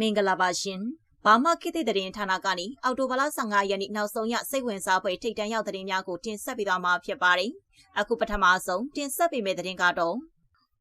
မင်္ဂလာပါရှင်ဘာမခေတ်သစ်သတင်းဌာနကနေအော်တိုဘလ15ရက်နေ့နောက်ဆုံးရစိတ်ဝင်စားဖွယ်ထိတ်တန့်ရောက်သတင်းများကိုတင်ဆက်ပေးသွားမှာဖြစ်ပါတယ်။အခုပထမဆုံးတင်ဆက်ပေးမယ့်သတင်းကတော့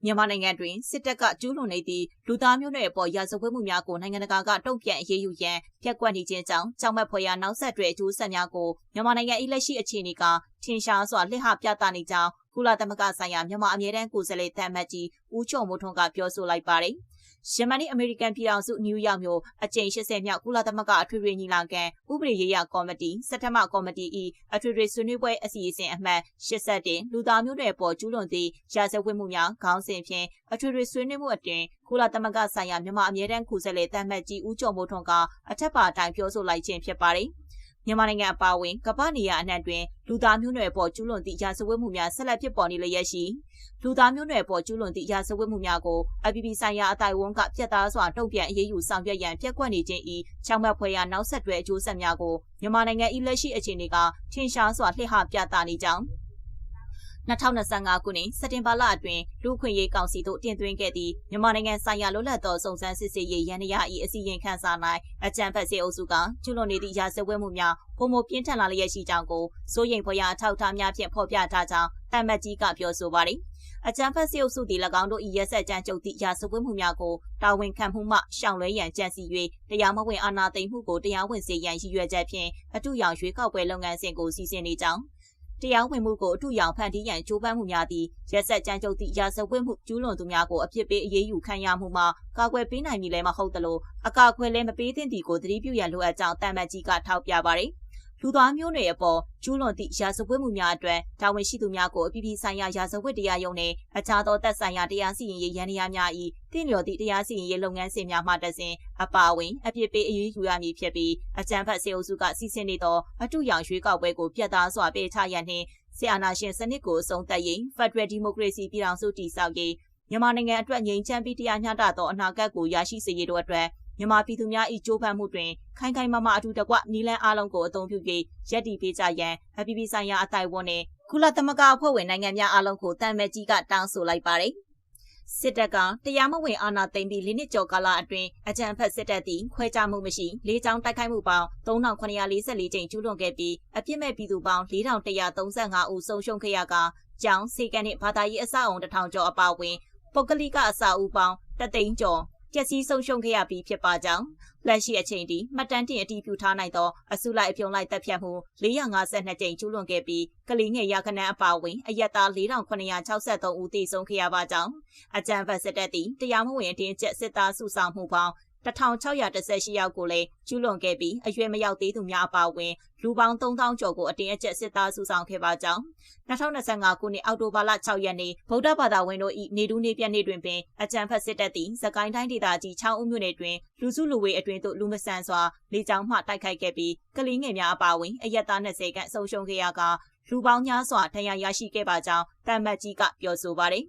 မြန်မာနိုင်ငံတွင်စစ်တပ်ကကျူးလွန်နေသည့်လူသားမျိုးနွယ်အပေါ်ရာဇဝတ်မှုများကိုနိုင်ငံတကာကတုံ့ပြန်အရေးယူရန်ပြက်ကွက်နေခြင်းကြောင့်ကြောက်မက်ဖွယ်ရာနောက်ဆက်တွဲအကျိုးဆက်များကိုမြန်မာနိုင်ငံ၏လက်ရှိအခြေအနေကထင်ရှားစွာလှစ်ဟပြသနေကြောင်းကုလသမဂ္ဂဆိုင်ရာမြန်မာအမြဲတမ်းကိုယ်စားလှယ်တမတ်ကြီးဦးကျော်မိုးထွန်းကပြောဆိုလိုက်ပါတယ်။ ယမနီအမေရိကန်ပြည်ထောင်စုနယူးယောက်မြို့အကြိမ်80မြောက်ကုလသမဂ္ဂအထွေထွေညီလာခံဥပဒေရေးရာကော်မတီစက်တမကော်မတီ၏အထွေထွေဆွေးနွေးပွဲအစီအစဉ်အမှတ်80လူသားမျိုးနွယ်ပေါ်ကျူးလွန်သည့်ရာဇဝတ်မှုများခေါင်းစဉ်ဖြင့်အထွေထွေဆွေးနွေးမှုအတွင်ကုလသမဂ္ဂဆိုင်ရာမြန်မာအမြဲတမ်းခုဆက်လေတမ်းမှတ်ကြီးဦးကျော်မိုးထွန်းကအထက်ပါအတိုင်းပြောဆိုလိုက်ခြင်းဖြစ်ပါတယ်။ မြန်မာနိုင်ငံအပါအဝင်ကမ္ဘာနေရာအနှံ့တွင်လူသားမျိုးနွယ်ပေါ်ကျူးလွန်သည့်ရာဇဝတ်မှုများဆက်လက်ဖြစ်ပေါ်နေလျက်ရှိလူသားမျိုးနွယ်ပေါ်ကျူးလွန်သည့်ရာဇဝတ်မှုများကိုအပြည်ပြည်ဆိုင်ရာအတိုင်းအဝန်ကပြတ်သားစွာတုံ့ပြန်အရေးယူဆောင်ရွက်ရန်ပြက်ကွက်နေခြင်း၏ချောင်းမက်ဖွယ်ရာနောက်ဆက်တွဲအကျိုးဆက်များကိုမြန်မာနိုင်ငံ၏လက်ရှိအခြေအနေကထင်ရှားစွာလှည့်ဟပြသနေကြောင်း 2025ခုနှစ်စက်တင်ဘာလအတွင်းလူခွင့်ရေးကောင်စီတို့တင်သွင်းခဲ့သည့်မြန်မာနိုင်ငံဆိုင်ရာလွတ်လပ်သောစုံစမ်းစစ်ဆေးရေးရန်ရာ၏အစီရင်ခံစာ၌အကြံဖက်စေအုပ်စုကကျူးလွန်နေသည့်ရာဇဝတ်မှုများပုံမပြင်းထန်လာလျက်ရှိကြောင်းကိုစိုးရိမ်ဖွယ်ရာအထောက်အထားများဖြင့်ဖော်ပြထားကြောင်းတမတ်ကြီးကပြောဆိုပါသည်အကြံဖက်စေအုပ်စုသည်၎င်းတို့၏ရက်ဆက်ကြမ်းကြုတ်သည့်ရာဇဝတ်မှုများကိုတာဝန်ခံမှုမှရှောင်လွှဲရန်ကြံစည်၍တရားမဝင်အာဏာသိမ်းမှုကိုတရားဝင်စေရန်ရည်ရွယ်ချက်ဖြင့်အတူရောင်ရွေးကောက်ပွဲလုပ်ငန်းစဉ်ကိုစီစဉ်နေကြောင်း တရားဝင်မှုကိုအထူးရောင်ဖန်တီးရန်ကြိုးပမ်းမှုများသည်ရက်ဆက်ကြမ်းကြုတ်သည့်ရာဇဝတ်မှုကျူးလွန်သူများကိုအပြစ်ပေးအရေးယူခံရမှုမှာကာကွယ်ပေးနိုင်မည်လည်းမဟုတ်သလိုအကာအကွယ်လည်းမပေးသင့်သည်ကိုသတိပြုရန်လိုအပ်ကြောင်းတမန်ကြီးကထောက်ပြပါသည် လူသားမျိုးနွယ်အပေါ်ကျူးလွန်သည့်ရာဇဝတ်မှုများအတွက်တာဝန်ရှိသူများကိုအပြည်ပြည်ဆိုင်ရာရာဇဝတ်တရားရုံးနှင့်အခြားသောသက်ဆိုင်ရာတရားစီရင်ရေးရန်ရာများ၏တင့်လျော်သည့်တရားစီရင်ရေးလုပ်ငန်းစဉ်များမှတစဉ်အပါအဝင်အပြစ်ပေးအရေးယူရမည်ဖြစ်ပြီးအကြံဖတ်စေအုပ်စုကစီစဉ်နေသောအတူရောင်ရွေးကောက်ပွဲကိုပြတ်သားစွာပေးချရန်နှင့်ဆီအာနာရှင်စနစ်ကိုအဆုံးသတ်ရေး Federal Democracy ပြည်ထောင်စုတည်ဆောက်ရေးမြန်မာနိုင်ငံအတွက်ငြိမ်းချမ်းပြီးတရားမျှတသောအနာဂတ်ကိုရရှိစေရေးတို့အတွက် မြန်မာပြည်သူများ၏ကြိုးပမ်းမှုတွင်ခိုင်ခိုင်မာမာအထူးတကွနီလန်းအားလုံးကိုအသုံးပြု၍ရည်တည်ပေးကြရန်အပြည်ပြည်ဆိုင်ရာအတိုင်းအဝန်နှင့်ကုလသမဂ္ဂအဖွဲ့ဝင်နိုင်ငံများအားလုံးကိုတန်မဲ့ကြီးကတောင်းဆိုလိုက်ပါတယ်။စစ်တပ်ကတရားမဝင်အာဏာသိမ်းပြီးလနှစ်ကျော်ကာလအတွင်းအကြံဖက်စစ်တပ်သည်ခွဲခြားမှုမရှိလေးချောင်းတိုက်ခိုက်မှုပေါင်း3944ကြိမ်ကျူးလွန်ခဲ့ပြီးအပြစ်မဲ့ပြည်သူပေါင်း4135ဦးဆုံးရှုံးခဲ့ရကကျောင်းစေကန်နှင့်ဘာသာရေးအဆောက်အုံတစ်ထောင်ကျော်အပါအဝင်ပုဂ္ဂလိကအဆောက်အဦပေါင်းတသိန်းကျော် ပျက်စီးဆုံးရှုံးခဲ့ရပြီးဖြစ်ပါကြောင်းလက်ရှိအချိန်ထိမှတ်တမ်းတင်အတည်ပြုထားနိုင်သောအစုလိုက်အပြုံလိုက်တပ်ဖြတ်မှု452ကြိမ်ကျူးလွန်ခဲ့ပြီးကလေးငယ်ရခဏအပါအဝင်အရက်သား4963ဦးသေဆုံးခဲ့ရပါကြောင်းအကြံဖတ်စစ်တပ်သည်တရားမဝင်အတင်းကျပ်စစ်သားစုဆောင်မှုပေါင်း 1618ယောက်ကိုလည်းကျူးလွန်ခဲ့ပြီးအရွယ်မရောက်သေးသူများအပါအဝင်လူပေါင်း3000ကျော်ကိုအတင်းအကျပ်စစ်သားစုဆောင်ခဲ့ပါကြောင်း2025ခုနှစ်အောက်တိုဘာလ6ရက်နေ့ဗုဒ္ဓဘာသာဝင်တို့၏နေတူးနေပြည့်နေ့တွင်ပင်အကြံဖတ်စစ်တပ်သည်စကိုင်းတိုင်းဒေသကြီး6ဦးမြို့နယ်တွင်လူစုလူဝေးအတွင်သို့လူမဆန်စွာလေကြောင်းမှတိုက်ခိုက်ခဲ့ပြီးကလေးငယ်များအပါအဝင်အရက်သား20ခန့်ဆုံးရှုံးခဲ့ရကလူပေါင်းများစွာဒဏ်ရာရရှိခဲ့ပါကြောင်းတမ္မတ်ကြီးကပြောဆိုပါတယ်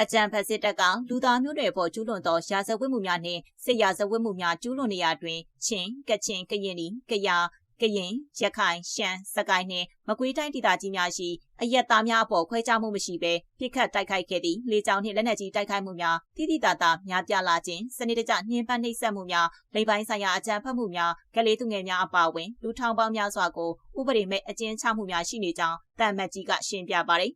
အကြံဖက်စစ်တပ်ကလူသားမျိုးတွေပေါ်ကျူးလွန်သောရာဇဝတ်မှုများနှင့်စစ်ရာဇဝတ်မှုများကျူးလွန်နေရာတွင်ချင်းကချင်ကရင်နီကယာကရင်ရခိုင်ရှမ်းစကိုင်းနှင့်မကွေးတိုင်းဒေသကြီးများရှိအရက်သားများအပေါ်ခွဲခြားမှုမရှိဘဲပြစ်ခတ်တိုက်ခိုက်ခဲ့သည့်လေကြောင်းနှင့်လက်နက်ကြီးတိုက်ခိုက်မှုများတိတိတသာများပြားလာခြင်းစနစ်တကျနှင်းပန်းနှိပ်စက်မှုများလိမ်ပိုင်းဆိုင်ရာအကြမ်းဖက်မှုများကလေးသူငယ်များအပါအဝင်လူထောင်ပေါင်းများစွာကိုဥပဒေမဲ့အကျဉ်းချမှုများရှိနေကြောင်းတန်မတ်ကြီးကရှင်းပြပါတယ်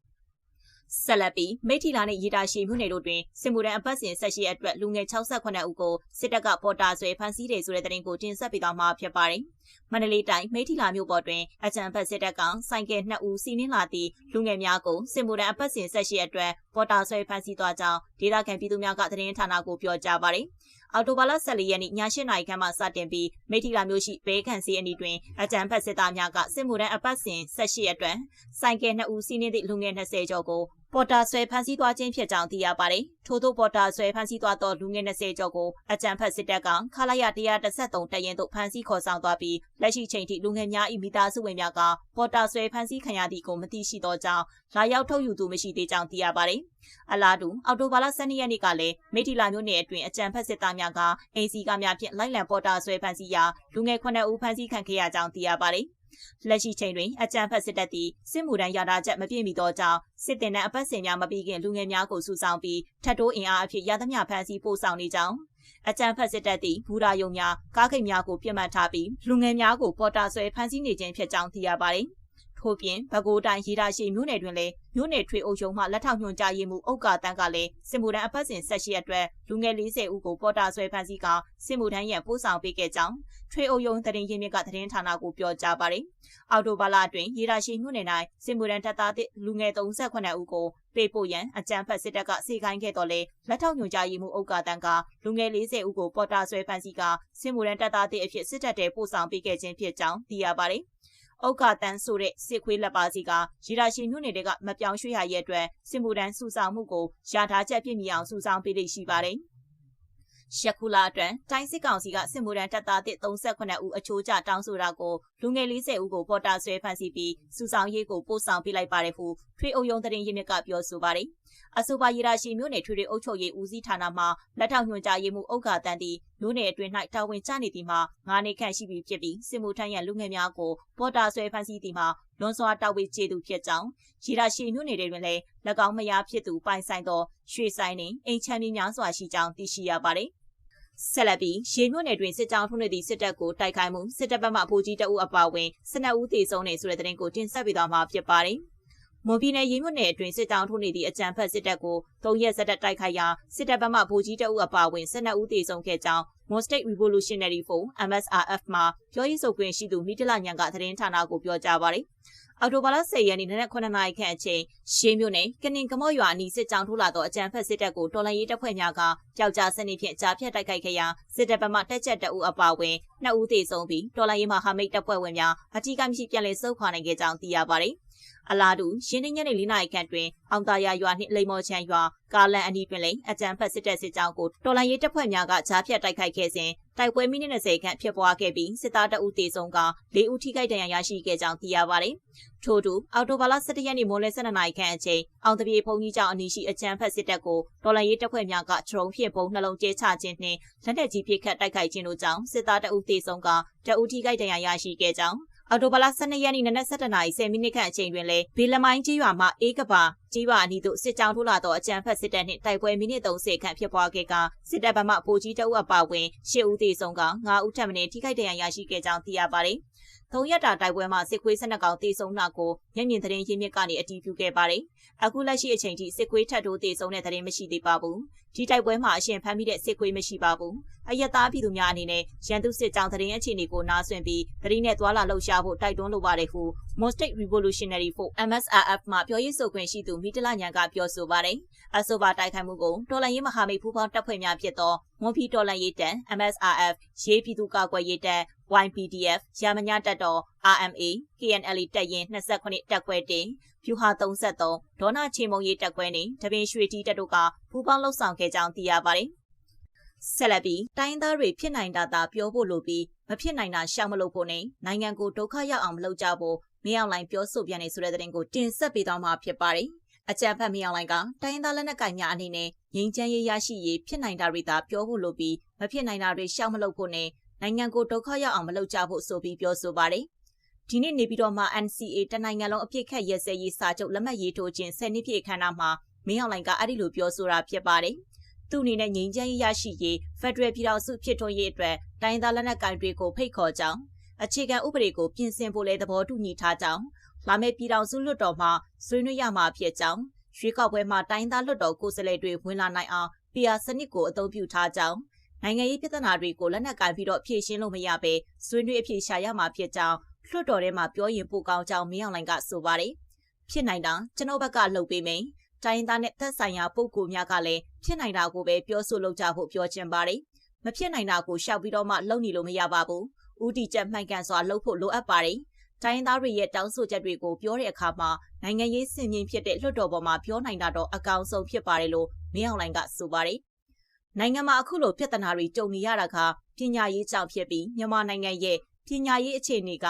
ဆက်လက်ပြီးမိထီလာနဲ့ရီတာရှိမှုနယ်တို့တွင်စင်မူရန်အပတ်စဉ်ဆက်ရှိအတွက်လူငယ်68ဦးကိုစစ်တပ်ကပေါ်တာဆွဲဖမ်းဆီးတယ်ဆိုတဲ့သတင်းကိုတင်ဆက်ပေးသွားမှာဖြစ်ပါတယ်။ မန္တလေးတိုင်းမိထီလာမြို့ပေါ်တွင်အကြံဖက်စစ်တပ်ကဆိုင်ကယ်2ဦးစီးနင်းလာသည့်လူငယ်များကိုစင်မူရန်အပတ်စဉ်ဆက်ရှိအတွက်ပေါ်တာဆွဲဖမ်းဆီးသွားကြောင်းဒေသခံပြည်သူများကသတင်းဌာနကိုပြောကြားပါတယ်။အော်တိုဘာလ14ရက်နေ့ည8နာရီခန့်မှစတင်ပြီးမိထီလာမြို့ရှိဘဲခန့်စီအနီးတွင်အကြံဖက်စစ်သားများကစစ်မှုထမ်းအပတ်စဉ်18ရက်တွင်ဆိုင်ကယ်2ဦးစီးနင်းသည့်လူငယ်20ကျော်ကို ပေါ်တာဆွဲဖမ်းဆီးသွားခြင်းဖြစ်ကြောင်းသိရပါတယ်။ထို့သောပေါ်တာဆွဲဖမ်းဆီးသွားသောလူငယ်20ကျော်ကိုအကြံဖက်စစ်တပ်ကခလာရ133တရင်သို့ဖမ်းဆီးခေါ်ဆောင်သွားပြီးလက်ရှိချိန်ထိလူငယ်များ၏မိသားစုဝင်များကပေါ်တာဆွဲဖမ်းဆီးခံရသည့်ကိုမသိရှိသောကြောင့်လာရောက်ထုတ်ယူသူမရှိသေးကြောင်းသိရပါတယ်။အလားတူအော်တိုဘာလ12ရက်နေ့ကလည်းမိထီလာမြို့နယ်အတွင်းအကြံဖက်စစ်သားများကအင်စီကားများဖြင့်လိုက်လံပေါ်တာဆွဲဖမ်းဆီးရာလူငယ်9ဦးဖမ်းဆီးခံခဲ့ရကြောင်းသိရပါတယ်။ လက်ရှိချိန်တွင်အကြံဖက်စစ်တပ်သည်စစ်မှုထမ်းရတာချက်မပြည့်မီသောကြောင့်စစ်တင်တဲ့အပတ်စဉ်များမပြီးခင်လူငယ်များကိုစုဆောင်းပြီးထပ်တိုးအင်အားအဖြစ်ရသမျှဖမ်းဆီးပို့ဆောင်နေကြောင်းအကြံဖက်စစ်တပ်သည့်ဘူရာယုံများကားခိတ်များကိုပြစ်မှတ်ထားပြီးလူငယ်များကိုပေါ်တာဆွဲဖမ်းဆီးနေခြင်းဖြစ်ကြောင်းသိရပါတယ်။ ထို့ပြင်ဘကိုးတိုင်းရေဒါရှိမြို့နယ်တွင်လည်းမြို့နယ်ထွေအုပ်ချုပ်မှလက်ထောက်ညွှန်ကြားရေးမှူးဥက္ကာတန်းကလည်းစစ်မှုထမ်းအပတ်စဉ်ဆက်ရှိအတွက်လူငယ်40ဦးကိုပေါ်တာဆွဲဖမ်းဆီးကစစ်မှုထမ်းရန်ပို့ဆောင်ပေးခဲ့ကြောင်းထွေအုပ်ရုံးတရင်ရင်းမြစ်ကသတင်းဌာနကိုပြောကြားပါတယ်။အော်တိုဘာလအတွင်းရေဒါရှိမြို့နယ်၌စစ်မှုထမ်းတပ်သားလူငယ်38ဦးကိုပေးပို့ရန်အကြံဖက်စစ်တပ်ကစီကိုင်းခဲ့တော်လဲလက်ထောက်ညွှန်ကြားရေးမှူးဥက္ကာတန်းကလူငယ်40ဦးကိုပေါ်တာဆွဲဖမ်းဆီးကစစ်မှုထမ်းတပ်သားအဖြစ်စစ်တပ်တဲပို့ဆောင်ပေးခဲ့ခြင်းဖြစ်ကြောင်းသိရပါတယ်။။ ဥက္ကတန်းဆိုတဲ့စစ်ခွေးလက်ပါစီကရီရာရှိမြို့နယ်တွေကမပြောင်းရွှေ့ရရဲ့အတွက်စစ်မှုထမ်းစုဆောင်မှုကိုရထားချက်ပြည့်မီအောင်စုဆောင်ပေးလိမ့်ရှိပါတယ်။ ရှက်ကူလာအတွက်တိုင်းစစ်ကောင်စီကစစ်မှုထမ်းတပ်သားတစ်38ဦးအချိုးကျတောင်းဆိုတာကိုလူငယ်40ဦးကိုပေါ်တာဆွဲဖမ်းဆီးပြီးစုဆောင်ရေးကိုပို့ဆောင်ပေးလိုက်ပါတယ်ဟုထွေအုပ်ရုံးတရင်ရင်းမြစ်ကပြောဆိုပါတယ်။အဆိုပါရရာရှိမြို့နယ်ထွေထွေအုပ်ချုပ်ရေးဦးစီးဌာနမှလက်ထောက်ညွှန်ကြားရေးမှူးဥက္ကာတန်းသည်မြို့နယ်အတွင်း၌တာဝန်ကျနေသည်မှာငါးနှစ်ခန့်ရှိပြီဖြစ်ပြီးစစ်မှုထမ်းရန်လူငယ်များကိုပေါ်တာဆွဲဖမ်းဆီးသည်မှာ လွန်စွာတောက်ဝေကျေသူဖြစ်ကြောင်းရရာရှိမြို့နယ်တွင်လည်း၎င်းမယားဖြစ်သူပိုင်ဆိုင်သောရွှေဆိုင်နှင့်အိမ်ချမ်းမြေများစွာရှိကြောင်းသိရှိရပါတယ်။ဆက်လက်ပြီးရေမြို့နယ်တွင်စစ်ကြောင်းထုံးနေသည့်စစ်တပ်ကိုတိုက်ခိုက်မှုစစ်တပ်ဘက်မှအဖိုးကြီးတအုပ်အပါအဝင်12ဦးသေဆုံးနေဆိုတဲ့သတင်းကိုတင်ဆက်ပေးသွားမှာဖြစ်ပါတယ်။မွန်ပြည်နယ်ရေမြို့နယ်အတွင်းစစ်တောင်းထုံးနေသည့်အကြံဖက်စစ်တပ်ကို၃ရက်ဆက်တက်တိုက်ခိုက်ရာစစ်တပ်ဘက်မှဗိုလ်ကြီးတအုပ်အပါအဝင်12ဦးသေဆုံးခဲ့ကြောင်း Mon State Revolutionary Front MSRF မှပြောရေးဆိုခွင့်ရှိသူမိတလညံကသတင်းဌာနကိုပြောကြားပါတယ်။အော်တိုဘာလ10ရက်နေ့နနက်9နာရီခန့်အချိန်ရှင်းမြို့နယ်ကနင်ကမော့ရွာအနီးစစ်ကြောင်းထိုးလာသောအကြံဖက်စစ်တပ်ကိုတော်လှန်ရေးတပ်ဖွဲ့များကကြောက်ကြစနစ်ဖြင့်ကြားဖြတ်တိုက်ခိုက်ခဲ့ရာစစ်တပ်ဗမာတက်ချက်တအုပ်အပါအဝင်နှစ်ဦးသေဆုံးပြီးတော်လှန်ရေးမဟာမိတ်တပ်ဖွဲ့ဝင်များအထူးကမရှိပြန်လည်ဆုတ်ခွာနိုင်ခဲ့ကြောင်းသိရပါတယ်။ အလားတူရင်းနှီးညနေ၄နာရီခန့်တွင်အောင်သာယာရွာနှင့်လိမ္မော်ချံရွာကားလန်အနီးတွင်လည်းအကြံဖက်စစ်တပ်စစ်ကြောင်းကိုတော်လိုင်းရေးတပ်ဖွဲ့များကကြားဖြတ်တိုက်ခိုက်ခဲ့စဉ်တိုက်ပွဲမိနစ်20ခန့်ဖြစ်ပွားခဲ့ပြီးစစ်သားတအုပ်တေဆုံးက၄ဦးထိခိုက်ဒဏ်ရာရရှိခဲ့ကြောင်းသိရပါတယ်။ထို့တူအော်တိုဘာလ17ရက်နေ့မိုးလယ်12နာရီခန့်အချိန်အောင်တပြေဖုန်ကြီးကျောင်းအနီးရှိအကြံဖက်စစ်တပ်ကိုတော်လိုင်းရေးတပ်ဖွဲ့များကဒရုန်းဖြင့်ပုံနှလုံးကျဲချခြင်းနှင့်လက်နက်ကြီးပစ်ခတ်တိုက်ခိုက်ခြင်းတို့ကြောင့်စစ်သားတအုပ်တေဆုံးကတအုပ်ထိခိုက်ဒဏ်ရာရရှိခဲ့ကြောင်း အော်တိုဘလာ12ရက်နေ့နနက်7:00နာရီ10မိနစ်ခန့်အချိန်တွင်လည်းဘေလမိုင်းကြီးရွာမှအေးကပါကြီးပါအနီးသို့စစ်ကြောင်းထိုးလာသောအကြမ်းဖက်စစ်တပ်နှင့်တိုက်ပွဲမိနစ်30ခန့်ဖြစ်ပွားခဲ့ကစစ်တပ်ဘက်မှဗိုလ်ကြီးတအုပ်အပါဝင်10ဦးသေဆုံးက9ဦးထပ်မံထိခိုက်ဒဏ်ရာရရှိခဲ့ကြောင်းသိရပါတယ်။ သုံးရက်တာတိုက်ပွဲမှာစစ်ခွေး12ကောင်တေဆုံးတာကိုမျက်မြင်သတင်းရင်းမြစ်ကနေအတည်ပြုခဲ့ပါတယ်။အခုလက်ရှိအချိန်ထိစစ်ခွေးထပ်တိုးတေဆုံးတဲ့သတင်းမရှိသေးပါဘူး။ဒီတိုက်ပွဲမှာအရှင်ဖမ်းမိတဲ့စစ်ခွေးမရှိပါဘူး။အယက်သားပြည်သူများအနေနဲ့ရန်သူစစ်ကြောင်းသတင်းအခြေအနေကိုနားဆွင့်ပြီးသတင်းနဲ့သွာလာလှုပ်ရှားဖို့တိုက်တွန်းလိုပါတယ်ဟု Mon State Revolutionary Force MSRF မှပြောရေးဆိုခွင့်ရှိသူမိတလညံကပြောဆိုပါတယ်။အဆိုပါတိုက်ခိုက်မှုကိုတော်လှန်ရေးမဟာမိတ်ပူးပေါင်းတပ်ဖွဲ့များဖြစ်သောမွန်ပြည်တော်လှန်ရေးတပ် MSRF ရေးပြည်သူ့ကာကွယ်ရေးတပ် YPDF ရမညာတပ်တော် RMA KNL တပ်ရင်း29တပ်ခွဲတင်ဖြူဟာ33ဒေါနာချေမုံရေးတပ်ခွဲနဲ့တပင်ရွှေတီတပ်တို့ကပူးပေါင်းလှုပ်ဆောင်ခဲ့ကြောင်းသိရပါတယ်။ဆက်လက်ပြီးတိုင်းသားတွေဖြစ်နိုင်တာသာပြောဖို့လိုပြီးမဖြစ်နိုင်တာရှောင်မလို့ဖို့နဲ့နိုင်ငံကိုဒုက္ခရောက်အောင်မလုပ်ကြဖို့မင်းအောင်လိုင်ပြောဆိုပြန်နေဆိုတဲ့တဲ့တင်ကိုတင်ဆက်ပေးသွားမှာဖြစ်ပါတယ်။ အကြံဖတ်မင်းအောင်လိုင်ကတိုင်းသားလက်နက်ကိုင်များအနေနဲ့ငြိမ်းချမ်းရေးရရှိရေးဖြစ်နိုင်တာတွေသာပြောဖို့လိုပြီးမဖြစ်နိုင်တာတွေရှောင်မလို့ဖို့နဲ့နိုင်ငံကိုဒုက္ခရောက်အောင်မလုပ်ကြဖို့ဆိုပြီးပြောဆိုပါတယ်။ဒီနေ့နေပြီးတော့မှ NCA တနိုင်ငံလုံးအပြစ်ခတ်ရဲစဲရေးစာချုပ်လက်မှတ်ရေးထိုးခြင်း10နှစ်ပြည့်ခမ်းနားမှာမင်းအောင်လှိုင်ကအဲ့ဒီလိုပြောဆိုတာဖြစ်ပါတယ်။သူ့အနေနဲ့ငြိမ်းချမ်းရေးရရှိရေးဖက်ဒရယ်ပြည်ထောင်စုဖြစ်ထွန်းရေးအတွက်တိုင်းသားလက်နက်ကိုင်တွေကိုဖိတ်ခေါ်ကြောင်းအခြေခံဥပဒေကိုပြင်ဆင်ဖို့လည်းသဘောတူညီထားကြောင်း လာမယ့်ပြည်ထောင်စုလွှတ်တော်မှာဆွေးနွေးရမှာဖြစ်ကြောင်းရွေးကောက်ပွဲမှာတိုင်းသားလွှတ်တော်ကိုယ်စားလှယ်တွေဝင်လာနိုင်အောင် PR စနစ်ကိုအသုံးပြုထားကြောင်းနိုင်ငံရေးပြဿနာတွေကိုလက်နက်ကင်ပြီးတော့ဖြေရှင်းလို့မရဘဲဆွေးနွေးအဖြေရှာရမှာဖြစ်ကြောင်းလွှတ်တော်ထဲမှာပြောရင်ပိုကောင်းကြောင်းမင်းအောင်လှိုင်ကဆိုပါတယ်။ဖြစ်နိုင်တာကျွန်တော်ဘက်ကလှုပ်ပေးမယ်။တိုင်းသားနဲ့သက်ဆိုင်ရာပုံကိုများကလည်းဖြစ်နိုင်တာကိုပဲပြောဆိုလုပ်ကြဖို့ပြောချင်ပါတယ်။မဖြစ်နိုင်တာကိုရှောက်ပြီးတော့မှလုပ်နေလို့မရပါဘူး။ဦးတီချက်မှန်ကန်စွာလုပ်ဖို့လိုအပ်ပါတယ်။ တိုင်းသားတွေရဲ့တောင်းဆိုချက်တွေကိုပြောတဲ့အခါမှာနိုင်ငံရေးစင်မြင့်ဖြစ်တဲ့လွှတ်တော်ပေါ်မှာပြောနိုင်တာတော့အကောင်းဆုံးဖြစ်ပါတယ်လို့မင်းအောင်လှိုင်ကဆိုပါတယ်။နိုင်ငံမှာအခုလိုပြဿနာတွေကြုံနေရတာကပညာရေးကြောင့်ဖြစ်ပြီးမြန်မာနိုင်ငံရဲ့ပညာရေးအခြေအနေက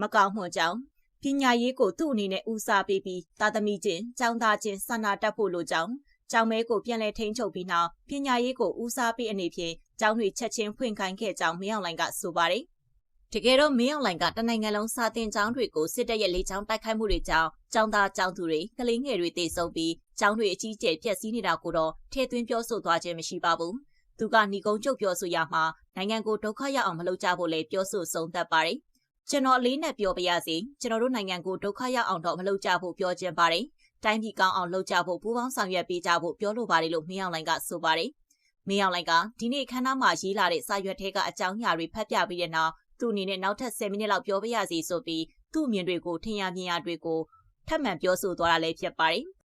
မကောင်းမှကြောင်းပညာရေးကိုသူ့အနေနဲ့ဦးစားပေးပြီးသာသမီချင်းចောင်းသားချင်းစာနာတတ်ဖို့လိုကြောင်းကျောင်းမဲကိုပြန်လဲထိန်းချုပ်ပြီးနောက်ပညာရေးကိုဦးစားပေးအနေဖြင့်ကျောင်းတွေချက်ချင်းဖွင့်ခိုင်းခဲ့ကြောင်းမင်းအောင်လှိုင်ကဆိုပါတယ် တကယ်တော့မင်းအောင်လှိုင်ကတနိုင်ငံလုံးစာတင်ကျောင်းတွေကိုစစ်တပ်ရဲ့လေကြောင်းတိုက်ခိုက်မှုတွေကြောင့်ကျောင်းသားကျောင်းသူတွေကလေးငယ်တွေတေဆုံးပြီးကျောင်းတွေအကြီးကျယ်ပျက်စီးနေတာကိုတော့ထည့်သွင်းပြောဆိုသွားခြင်းမရှိပါဘူး။သူကညီကုန်းချုပ်ပြောဆိုရမှာနိုင်ငံကိုဒုက္ခရောက်အောင်မလုပ်ကြဖို့လည်းပြောဆိုဆုံးသက်ပါတယ်။ကျွန်တော်အလေးနဲ့ပြောပြရစီကျွန်တော်တို့နိုင်ငံကိုဒုက္ခရောက်အောင်တော့မလုပ်ကြဖို့ပြောချင်ပါတယ်။တိုင်းပြည်ကောင်းအောင်လုပ်ကြဖို့ပူးပေါင်းဆောင်ရွက်ပေးကြဖို့ပြောလိုပါတယ်လို့မင်းအောင်လှိုင်ကဆိုပါတယ်။မင်းအောင်လှိုင်ကဒီနေ့ခန်းသားမှာရေးလာတဲ့စာရွက်ထဲကအကြောင်းအရာတွေဖတ်ပြပြီးတဲ့နောက် သူ့အနေနဲ့နောက်ထပ်10မိနစ်လောက်ပြောပြရစီဆိုပြီးသူ့အမြင်တွေကိုထင်ရမြင်ရတွေကိုထပ်မံပြောဆိုသွားတာလည်းဖြစ်ပါတယ်။